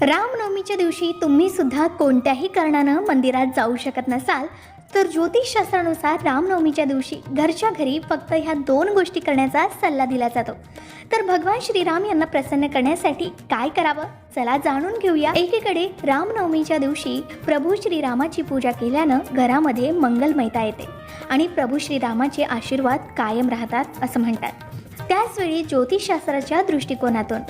रामनवमीच्या दिवशी तुम्ही सुद्धा कोणत्याही कारणानं मंदिरात जाऊ शकत नसाल तर ज्योतिषशास्त्रानुसार रामनवमीच्या दिवशी घरच्या घरी फक्त ह्या दोन गोष्टी करण्याचा सल्ला दिला जातो. तर भगवान श्रीराम यांना प्रसन्न करण्यासाठी काय करावं? चला जाणून घेऊया. एकीकडे रामनवमीच्या दिवशी प्रभू श्रीरामाची पूजा केल्यानं घरामध्ये मंगलमयता येते आणि प्रभू श्रीरामाचे आशीर्वाद कायम राहतात असं म्हणतात. त्याचवेळी ज्योतिषशास्त्राच्या दृष्टिकोनातून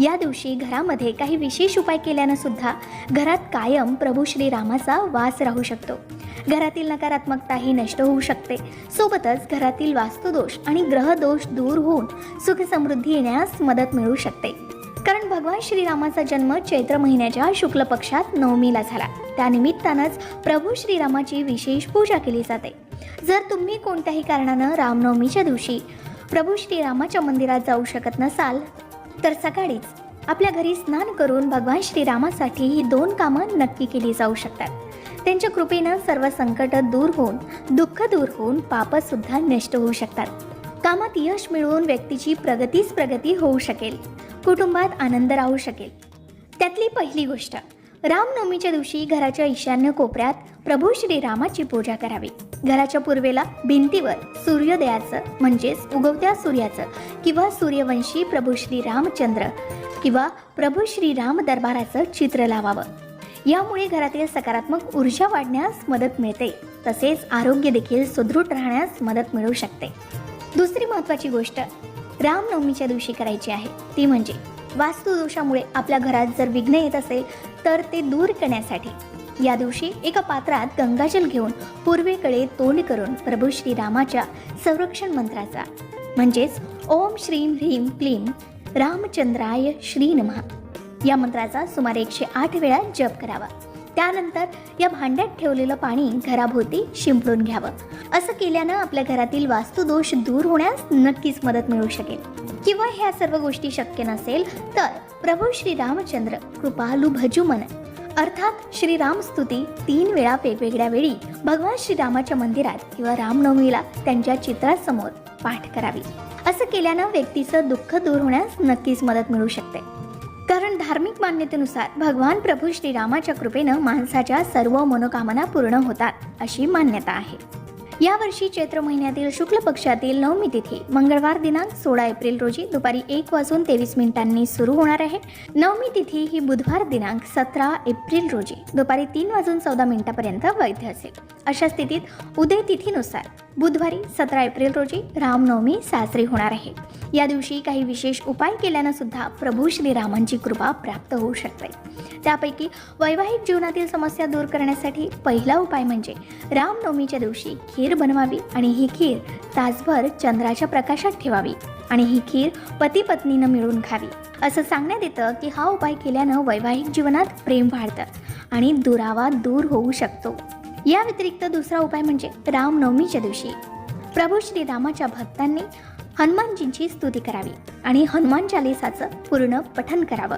या दिवशी घरामध्ये काही विशेष उपाय केल्यानं सुद्धा घरात कायम प्रभू श्रीरामाचा वास राहू शकतो. घरातील नकारात्मकता ही नष्ट होऊ शकते. सोबतच घरातील वास्तुदोष आणि ग्रहदोष दूर होऊन सुख समृद्धी येण्यास मदत मिळू शकते. कारण भगवान श्रीरामाचा जन्म चैत्र महिन्याच्या शुक्ल पक्षात नवमीला झाला. त्यानिमित्तानंच प्रभू श्रीरामाची विशेष पूजा केली जाते. जर तुम्ही कोणत्याही कारणानं रामनवमीच्या दिवशी प्रभू श्रीरामाच्या मंदिरात जाऊ शकत नसाल तर सकाळीच आपल्या घरी स्नान करून भगवान श्रीरामासाठी ही दोन कामं नक्की केली जाऊ शकतात. त्यांच्या कृपेनं सर्व संकट दूर होऊन दुःख दूर होऊन पापसुद्धा नष्ट होऊ शकतात. कामात यश मिळवून व्यक्तीची प्रगतीच प्रगती होऊ शकेल कुटुंबात आनंद राहू शकेल. त्यातली पहिली गोष्ट रामनवमीच्या दिवशी घराच्या ईशान्य कोपऱ्यात प्रभू श्रीरामाची पूजा करावी. घराच्या पूर्वेला भिंतीवर सूर्योदयाचं म्हणजेच उगवत्या सूर्याचं किंवा सूर्यवंशी प्रभू श्री रामचंद्र किंवा प्रभू श्रीराम दरबाराचं चित्र लावावं. यामुळे घरातील सकारात्मक ऊर्जा वाढण्यास मदत मिळते. तसेच आरोग्य देखील सुदृढ राहण्यास मदत मिळू शकते. दुसरी महत्त्वाची गोष्ट रामनवमीच्या दिवशी करायची आहे. ती म्हणजे वास्तुदोषामुळे आपल्या घरात जर विघ्न येत असेल तर ते दूर करण्यासाठी या दिवशी एका पात्रात गंगाजल घेऊन पूर्वेकडे तोंड करून प्रभू श्रीरामाच्या संरक्षण मंत्राचा. म्हणजेच ओम श्रीम ह्रीम क्लीम रामचंद्राय श्री नमः. या मंत्राचा सुमारे एकशे आठ वेळा जप करावा. त्यानंतर या भांड्यात ठेवलेलं पाणी घराभोवती शिंपडून घ्यावं. असं केल्यानं आपल्या घरातील वास्तुदोष दूर होण्यास नक्कीच मदत मिळू शकेल. किंवा ह्या सर्व गोष्टी शक्य नसेल तर प्रभू श्री रामचंद्र कृपालू भजूमन अर्थात श्रीराम स्तुती तीन वेळा वेगवेगळ्या वेळी भगवान श्रीरामाच्या मंदिरात किंवा रामनवमीला त्यांच्या चित्रासमोर पाठ करावी. असं केल्यानं व्यक्तीचं दुःख दूर होण्यास नक्कीच मदत मिळू शकते. कारण धार्मिक मान्यतेनुसार भगवान प्रभू श्रीरामाच्या कृपेनं माणसाच्या सर्व मनोकामना पूर्ण होतात अशी मान्यता आहे. यावर्षी चैत्र महिन्यातील शुक्ल पक्षातील नवमी तिथी मंगळवार दिनांक सोळा एप्रिल रोजी दुपारी एक वाजून तेवीस मिनिटांनी सुरू होणार आहे. नवमी तिथी ही बुधवार दिनांक सतरा एप्रिल रोजी दुपारी तीन वाजून चौदा मिनिटापर्यंत वैध असेल. अशा स्थितीत उदय तिथीनुसार बुधवारी सतरा एप्रिल रोजी रामनवमी साजरी होणार आहे. या दिवशी काही विशेष उपाय केल्यानं सुद्धा प्रभू श्रीरामांची कृपा प्राप्त होऊ शकते. त्यापैकी वैवाहिक जीवनातील समस्या दूर करण्यासाठी पहिला उपाय म्हणजे रामनवमीच्या दिवशी खीर बनवावी आणि ही खीर तासभर चंद्राच्या प्रकाशात ठेवावी आणि ही खीर पती पत्नीनं मिळून खावी. असं सांगण्यात येतं की हा उपाय केल्यानं वैवाहिक जीवनात प्रेम वाढतं आणि दुरावा दूर होऊ शकतो. या व्यतिरिक्त दुसरा उपाय म्हणजे रामनवमीच्या दिवशी. प्रभू श्रीरामाच्या भक्तांनी हनुमानजींची स्तुती करावी आणि हनुमान चालिसाचं पूर्ण पठन करावं.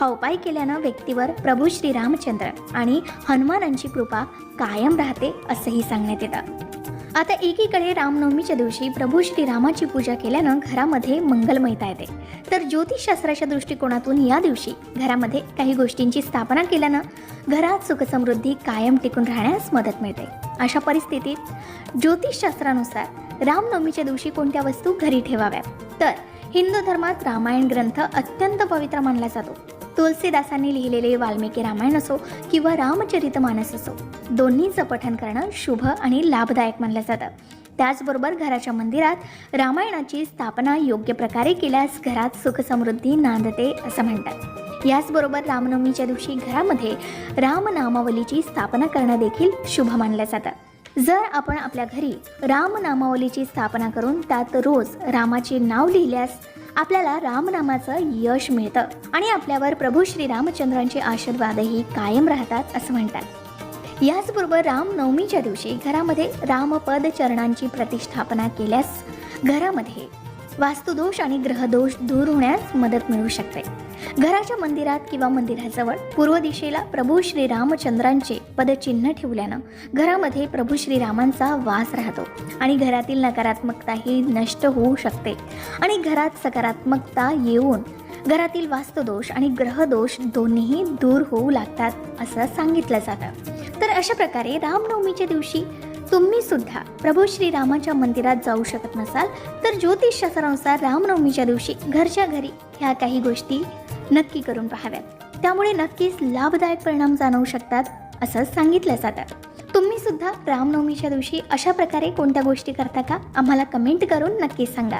हा उपाय केल्यानं व्यक्तीवर प्रभू श्री रामचंद्र आणि हनुमानांची कृपा कायम राहते असंही सांगण्यात येतं. आता एकीकडे रामनवमीच्या दिवशी प्रभू श्रीरामाची पूजा केल्यानं घरामध्ये मंगलमयता येते. तर ज्योतिषशास्त्राच्या दृष्टिकोनातून या दिवशी घरामध्ये काही गोष्टींची स्थापना केल्यानं घरात सुखसमृद्धी कायम टिकून राहण्यास मदत मिळते. अशा परिस्थितीत ज्योतिषशास्त्रानुसार रामनवमीच्या दिवशी कोणत्या वस्तू घरी ठेवाव्यात? तर हिंदू धर्मात रामायण ग्रंथ अत्यंत पवित्र मानला जातो. तुलसीदासांनी लिहिलेले वाल्मिकी रामायण असो किंवा रामचरितमानस असो दोन्हीचं पठण करणं शुभ आणि लाभदायक मानलं जातं. त्याचबरोबर घराच्या मंदिरात रामायणाची स्थापना योग्य प्रकारे केल्यास घरात सुखसमृद्धी नांदते असं म्हणतात. याचबरोबर रामनवमीच्या दिवशी घरामध्ये रामनामावलीची स्थापना करणं देखील शुभ मानलं जातं. जर आपण आपल्या घरी रामनामावलीची स्थापना करून त्यात रोज रामाचे नाव लिहिल्यास आपल्याला रामनामाचं यश मिळतं आणि आपल्यावर प्रभू श्री रामचंद्रांचे आशीर्वादही कायम राहतात असं म्हणतात. याचबरोबर रामनवमीच्या दिवशी घरामध्ये रामपद चरणांची प्रतिष्ठापना केल्यास घरामध्ये वास्तुदोष आणि ग्रहदोष दूर होण्यास मदत मिळू शकते. घराच्या मंदिरात किंवा मंदिराजवळ पूर्व दिशेला प्रभू श्री रामचंद्रांचे पदचिन्ह ठेवल्यानं घरामध्ये प्रभू श्रीरामांचा वास राहतो आणि घरातील नकारात्मकता ही नष्ट होऊ शकते आणि घरात सकारात्मकता येऊन घरातील वास्तुदोष आणि ग्रहदोष दोन्हीही दूर होऊ लागतात असं सांगितलं जातं. तर अशा प्रकारे रामनवमीच्या दिवशी तुम्ही सुद्धा प्रभू श्रीरामाच्या मंदिरात जाऊ शकत नसाल तर ज्योतिषशास्त्रानुसार रामनवमीच्या दिवशी घरच्या घरी ह्या काही गोष्टी नक्की करून पाहाव्यात. त्यामुळे नक्कीच लाभदायक परिणाम जाणवू शकतात असं सांगितलं जातं. तुम्ही सुद्धा रामनवमीच्या दिवशी अशा प्रकारे कोणत्या गोष्टी करता का? आम्हाला कमेंट करून नक्की सांगा.